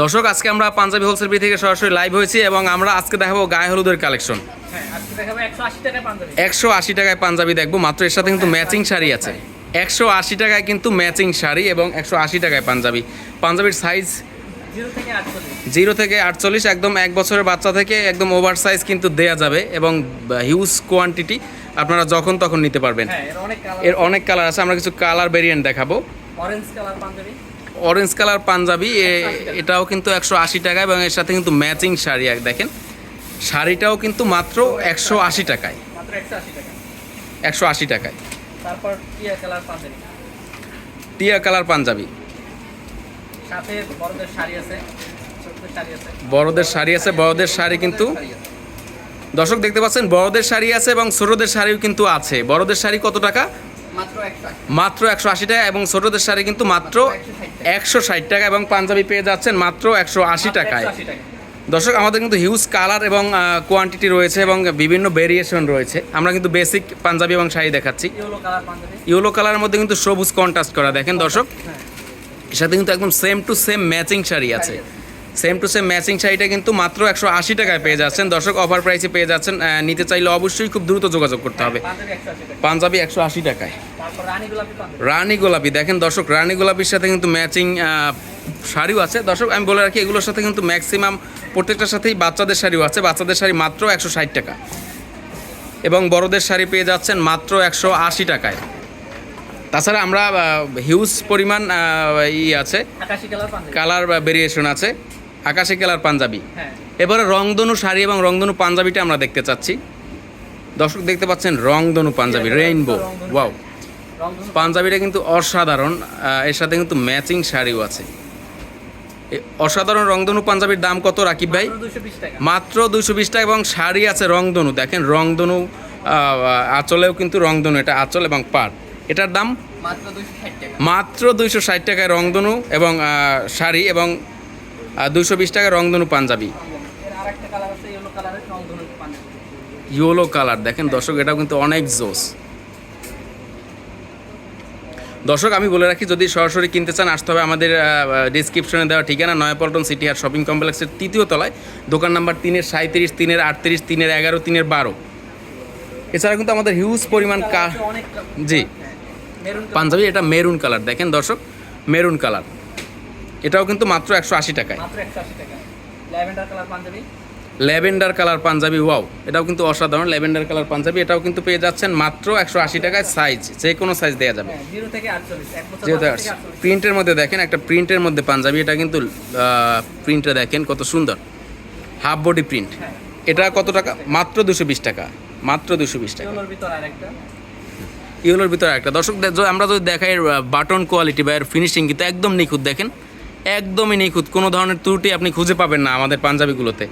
দর্শক আজকে আমরা পাঞ্জাবি হোলসেল বি থেকে সরাসরি লাইভ হয়েছি এবং আমরা আজকে দেখাবো গায়ে হলুদের কালেকশন হ্যাঁ দেখাবো একশো আশি টাকায় পাঞ্জাবি। দেখব মাত্র এর সাথে কিন্তু ম্যাচিং শাড়ি আছে। একশো আশি টাকায় কিন্তু ম্যাচিং শাড়ি এবং একশো আশি টাকায় পাঞ্জাবি। পাঞ্জাবির সাইজ জিরো থেকে আটচল্লিশ। একদম এক বছরের বাচ্চা থেকে একদম ওভার সাইজ কিন্তু দেয়া যাবে এবং হিউজ কোয়ান্টিটি আপনারা যখন তখন নিতে পারবেন। হ্যাঁ এর অনেক কালারের অনেক কালার আছে আমরা কিছু কালার ভেরিয়েন্ট দেখাবো। Orange colour punjabi. Orange colour punjabi এটাও কিন্তু একশো আশি টাকা এবং এর সাথে কিন্তু ম্যাচিং শাড়ি এক দেখেন। শাড়িটাও কিন্তু মাত্র একশো আশি টাকায়। একশো আশি টাকায়। তারপর টিয়া কালার পাঞ্জাবি টিয়া কালার পাঞ্জাবি সাথে বড়দের শাড়ি আছে বড়দের শাড়ি আছে বড়দের শাড়ি কিন্তু দর্শক দেখতে পাচ্ছেন বড়দের শাড়ি আছে এবং ছোটদের শাড়িও কিন্তু আছে। বড়দের শাড়ি কত টাকা? মাত্র একশো আশি টাকা এবং ছোটদের শাড়ি কিন্তু মাত্র একশো ষাট টাকা এবং পাঞ্জাবি পেয়ে যাচ্ছেন মাত্র একশো আশি টাকায়। দর্শক আমাদের কিন্তু হিউজ কালার এবং কোয়ান্টিটি রয়েছে এবং বিভিন্ন ভেরিয়েশন রয়েছে। আমরা কিন্তু বেসিক পাঞ্জাবি এবং শাড়ি দেখাচ্ছি। ইয়েলো ইয়েলো কালারের মধ্যে কিন্তু সবুজ কন্ট্রাস্ট করা। দেখেন দর্শক হ্যাঁ। এর সাথে কিন্তু একদম same to same matching sari আছে। সেম টু সেম ম্যাচিং শাড়িটা কিন্তু মাত্র একশো আশি টাকায় পেয়ে যাচ্ছেন। দর্শক অফার প্রাইসে পেয়ে যাচ্ছেন। নিতে চাইলে অবশ্যই খুব দ্রুত যোগাযোগ করতে হবে। পাঞ্জাবি একশো আশি টাকায়। রানী গোলাপি দেখেন দর্শক রানী গোলাপির সাথে কিন্তু ম্যাচিং শাড়িও আছে। দর্শক আমি বলে রাখি এগুলোর সাথে কিন্তু ম্যাক্সিমাম প্রত্যেকটার সাথেই বাচ্চাদের শাড়িও আছে। বাচ্চাদের শাড়ি মাত্র একশো ষাট টাকা। এবং বড়দের শাড়ি পেয়ে যাচ্ছেন মাত্র একশো আশি টাকায়। তাছাড়া আমরা হিউজ পরিমাণ ই আছে। কালার ভেরিয়েশন আছে। আকাশি কালার পাঞ্জাবি। হ্যাঁ। এবারে রংধনু শাড়ি এবং রংধনু পাঞ্জাবিটা আমরা দেখতে চাচ্ছি। দর্শক দেখতে পাচ্ছেন রংধনু পাঞ্জাবি রেইনবো ওয়াও পাঞ্জাবিটা কিন্তু অসাধারণ এর সাথে কিন্তু ম্যাচিং শাড়িও আছে। অসাধারণ রংধনু পাঞ্জাবির দাম কত রাকিব ভাই? মাত্র দুশো বিশ টাকা। এবং শাড়ি আছে রংধনু। দেখেন রংধনু আঁচলেও কিন্তু রংধনু এটা আঁচল এবং পাট। এটার দাম? মাত্র দুইশো ষাট টাকায় রংধনু এবং শাড়ি এবং দুশো বিশ টাকা রংধনু punjabi. Yellow punjabi. Yellow colour দেখেন দর্শক এটাও কিন্তু অনেক জোস। দর্শক আমি বলে রাখি যদি সরাসরি কিনতে চান আসতে হবে আমাদের ডিসক্রিপশনে দেওয়া ঠিকানা নয়াপল্টন সিটি আর শপিং কমপ্লেক্সের তৃতীয় তলায়। দোকান নাম্বার তিনের সাঁত্রিশ তিনের আটত্রিশ তিনের এগারো তিনের বারো। এছাড়া কিন্তু আমাদের হিউজ পরিমাণ কা জি। পাঞ্জাবি এটা মেরুন কালার দেখেন দর্শক মেরুন কালার। এটাও কিন্তু মাত্র একশো আশি টাকায়। মাত্র একশো আশি টাকা lavender colour punjabi? Lavender colour punjabi wow এটাও কিন্তু অসাধারণ। ল্যাভেন্ডার কালার পাঞ্জাবি এটাও কিন্তু পেয়ে যাচ্ছেন মাত্র একশো আশি টাকায় সাইজ যে কোনো সাইজ দেওয়া যাবে। হ্যাঁ জিরো থেকে যেহেতু আটচল্লিশ। প্রিন্টের মধ্যে দেখেন একটা প্রিন্টের মধ্যে পাঞ্জাবি এটা কিন্তু প্রিন্টটা দেখেন কত সুন্দর। Half body print. হ্যাঁ। এটা কত টাকা? মাত্র দুশো বিশ টাকা। মাত্র দুশো বিশ টাকা। ইউলোর ভিতরে একটা দর্শক আমরা যদি দেখাই বাটন কোয়ালিটি বা এর ফিনিশিং কিন্তু একদম নিখুঁত দেখেন। একদমই নিখুঁত। কোনো ধরনের ত্রুটি আপনি খুঁজে পাবেন না আমাদের পাঞ্জাবিগুলোতে।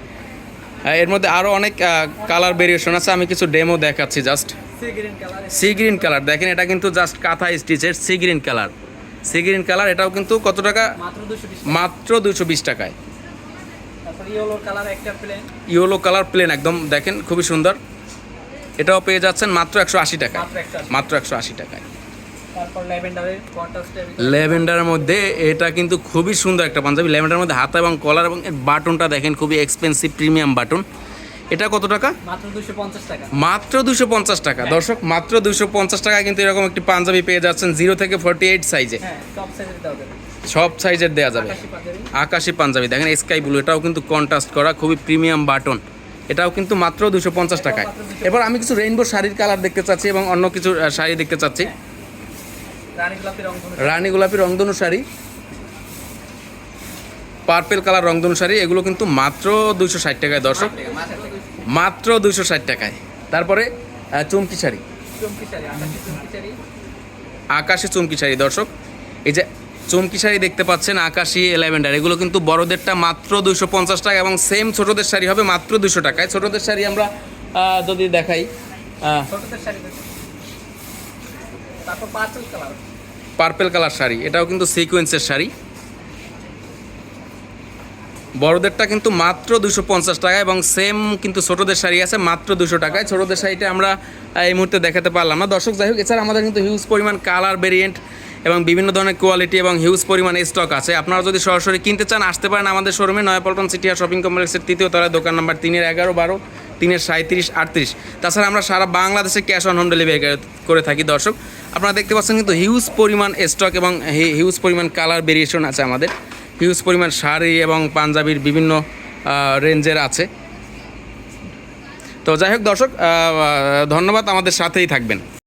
এর মধ্যে আরও অনেক কালার ভেরিয়েশন আছে। আমি কিছু ডেমো দেখাচ্ছি জাস্ট সি গ্রিন কালার দেখেন এটা কিন্তু জাস্ট কাঁথা স্টিচের sea green colour sea green colour এটাও কিন্তু কত টাকা? মাত্র দুশো বিশ টাকায়। ইয়েলো কালার প্লেন একদম দেখেন খুবই সুন্দর। এটাও পেয়ে যাচ্ছেন মাত্র একশো আশি টাকায়। মাত্র একশো আশি টাকায়। ল্যাভেন্ডারের মধ্যে এটা কিন্তু খুবই সুন্দর একটা পাঞ্জাবি। ল্যাভেন্ডারের মধ্যে হাতা এবং কলার এবং বাটনটা দেখেন খুবই এক্সপেন্সিভ প্রিমিয়াম বাটন। এটা কত টাকা? মাত্র দুশো পঞ্চাশ টাকা। টাকা। দর্শক মাত্র দুশো পঞ্চাশ টাকায় কিন্তু এরকম একটি পাঞ্জাবি পেয়ে যাচ্ছেন। জিরো থেকে ফোর্টি এইট সাইজে হ্যাঁ সব সাইজের দেওয়া যাবে। সব সাইজের দেওয়া যাবে। আকাশি পাঞ্জাবি। দেখেন স্কাই ব্লু এটাও কিন্তু কন্ট্রাস্ট করা খুবই প্রিমিয়াম বাটন। এটাও কিন্তু মাত্র দুশো পঞ্চাশ টাকায়। এবার আমি কিছু রেইনবো শাড়ির কালার দেখতে চাচ্ছি এবং অন্য কিছু শাড়ি দেখতে চাচ্ছি। রানী গোলাপি রংধনু শাড়ি পার্পেল কালার রংধনু শাড়ি এগুলো কিন্তু মাত্র দুশো ষাট টাকায় দর্শক। মাত্র দুশো ষাট টাকায়। তারপরে চুমকি শাড়ি চমকি শাড়ি আকাশি চমকি শাড়ি আকাশি চুমকি শাড়ি দর্শক। এই যে চুমকি শাড়ি দেখতে পাচ্ছেন আকাশি ল্যাভেন্ডার এগুলো কিন্তু বড়দেরটা মাত্র দুশো পঞ্চাশ টাকা এবং সেম ছোটদের শাড়ি হবে মাত্র দুশো টাকায়। ছোটদের শাড়ি আমরা যদি দেখাই আহ, ছোটদের শাড়ি দেখুন। পার্পল কালার শাড়ি, এটাও কিন্তু সিকোয়েন্সের শাড়ি। বড়দেরটা কিন্তু মাত্র দুশো পঞ্চাশ টাকা এবং সেম কিন্তু ছোটদের শাড়ি আছে মাত্র দুশো টাকায়। ছোটদের শাড়িটা আমরা এই মুহূর্তে দেখাতে পারলাম না। দর্শক, যাই হোক, এছাড়া আমাদের কিন্তু হিউজ পরিমাণ কালার ভেরিয়েন্ট এবং বিভিন্ন ধরনের কোয়ালিটি এবং হিউজ পরিমাণে স্টক আছে। আপনারা যদি সরাসরি কিনতে চান, আসতে পারেন আমাদের শোরুমে নয়াপল্টন সিটিয়া শপিং কমপ্লেক্সের তৃতীয় তলায়, দোকান নাম্বার তিনের এগারো, বারো, তিনের সাঁত্রিশ আটত্রিশ। তাছাড়া আমরা সারা বাংলাদেশে ক্যাশ অন হোম ডেলিভারি করে থাকি। দর্শক আপনারা দেখতে পাচ্ছেন কিন্তু হিউজ পরিমাণ স্টক এবং হিউজ পরিমাণ কালার ভেরিয়েশন আছে আমাদের। হিউজ পরিমাণ শাড়ি এবং পাঞ্জাবির বিভিন্ন রেঞ্জের আছে। তো যাই হোক দর্শক ধন্যবাদ আমাদের সাথেই থাকবেন।